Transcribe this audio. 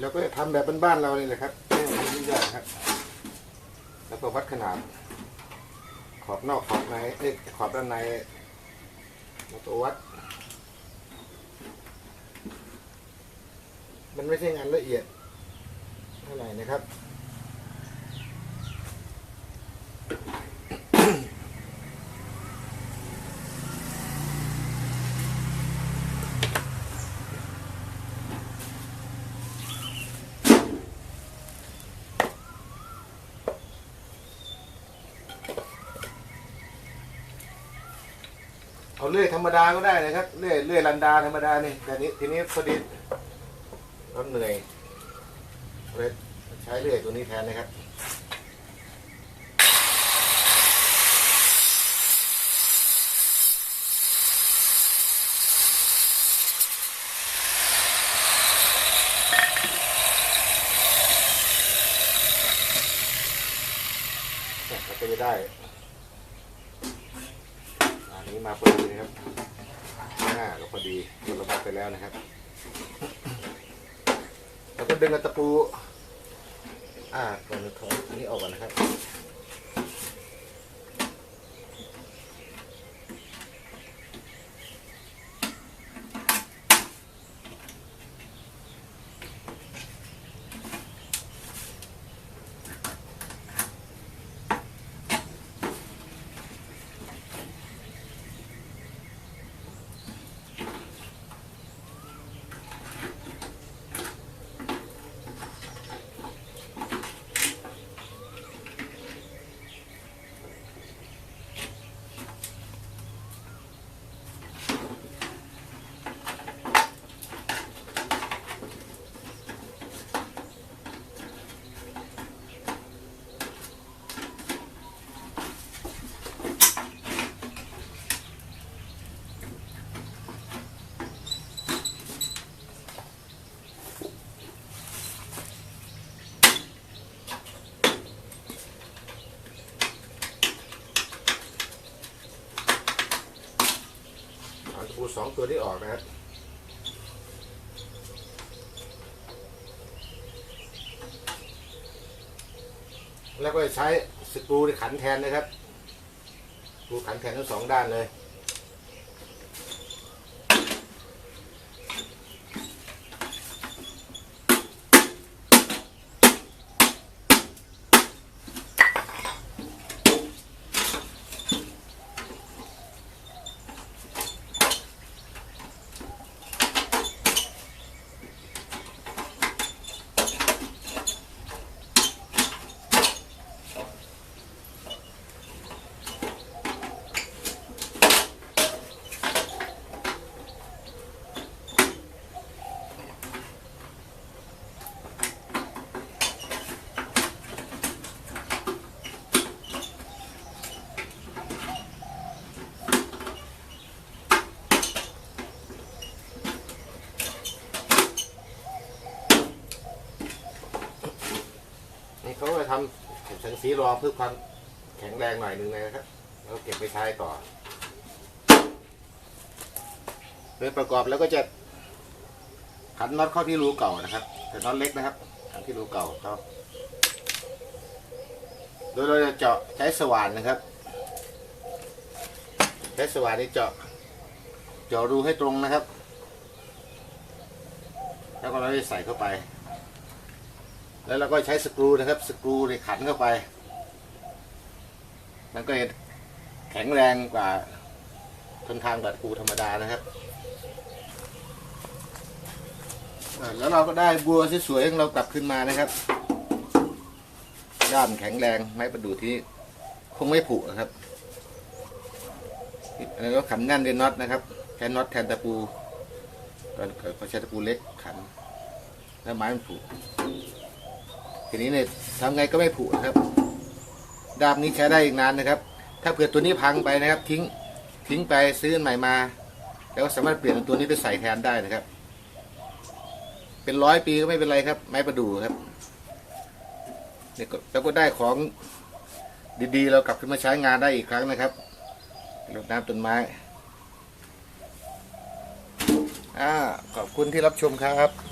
เราก็ทำแบบบ้านๆเราเลยนะครับไม่ต้ยุ่งยากครับ แล้วก็วัดขนาด ขอบนอกขอบในเอ๊ะขอบด้านในมาตัววัด มันไม่ใช่งานละเอียดเท่าไหร่นะครับ เอาเลื่อยธรรมดาก็ได้นะครับเลื่อยเลื่อยลันดาธรรมดานี่แต่นี้ทีนี้พอดีเราเหนื่อยเลยใช้เลื่อยตัวนี้แทนนะครับเนี่ยเราก็จะได้ นี้มาพอดีนะครับหน้าก็พอดีเราระบาดไปแล้วนะครับแล้วก็ดึงตะปู อ่าก่อนถอนอันนี้ออกก่อนนะครับ ปูสองตัวนี้ออกนะครับแล้วก็ใช้สกรูในขันแทนนะครับสกรูขันแทนทั้งสองด้านเลย นี่เขาจะทำสังสีรองเพื่อความแข็งแรงหน่อยหนึ่งเลยนะครับแล้วเก็บไปใช้ต่อโดยประกอบแล้วก็จะขันน็อตเข้าที่รูเก่านะครับ แต่น็อตเล็กนะครับขันที่รูเก่าเขาโดยเราจะเจาะใช้สว่านนะครับใช้สว่านนี่เจาะเจาะรูให้ตรงนะครับ แล้วก็เราจะใส่เข้าไป แล้วเราก็ใช้สกรูนะครับ สกรูในขันเข้าไป มันก็จะแข็งแรงกว่าทนทานกว่าสกรูธรรมดานะครับแล้วเราก็ได้บัวสวยๆของเรากลับขึ้นมานะครับ ด้ามแข็งแรงไม้ประดู่ที่คงไม่ผุนะครับอันนี้ก็ขันแน่นด้วยน็อตนะครับใช้น็อตแทนตะปูก็ก็ใช้ตะปูเล็กขัน แล้วไม้มันผุ ทีนี้เนี่ยทำไงก็ไม่ผุนะครับดาบนี้ใช้ได้อีกนานนะครับ ถ้าเผื่อตัวนี้พังไปนะครับ ทิ้งทิ้งไปซื้ออันใหม่มา แล้วสามารถเปลี่ยนตัวนี้ไปใส่แทนได้นะครับ เป็นร้อยปีก็ไม่เป็นไรครับ ไม้ประดู่ครับเนี่ยก็แล้วก็ได้ของดีๆ เรากลับขึ้นมาใช้งานได้อีกครั้งนะครับรดน้ำต้นไม้อ่าขอบคุณที่รับชมครับ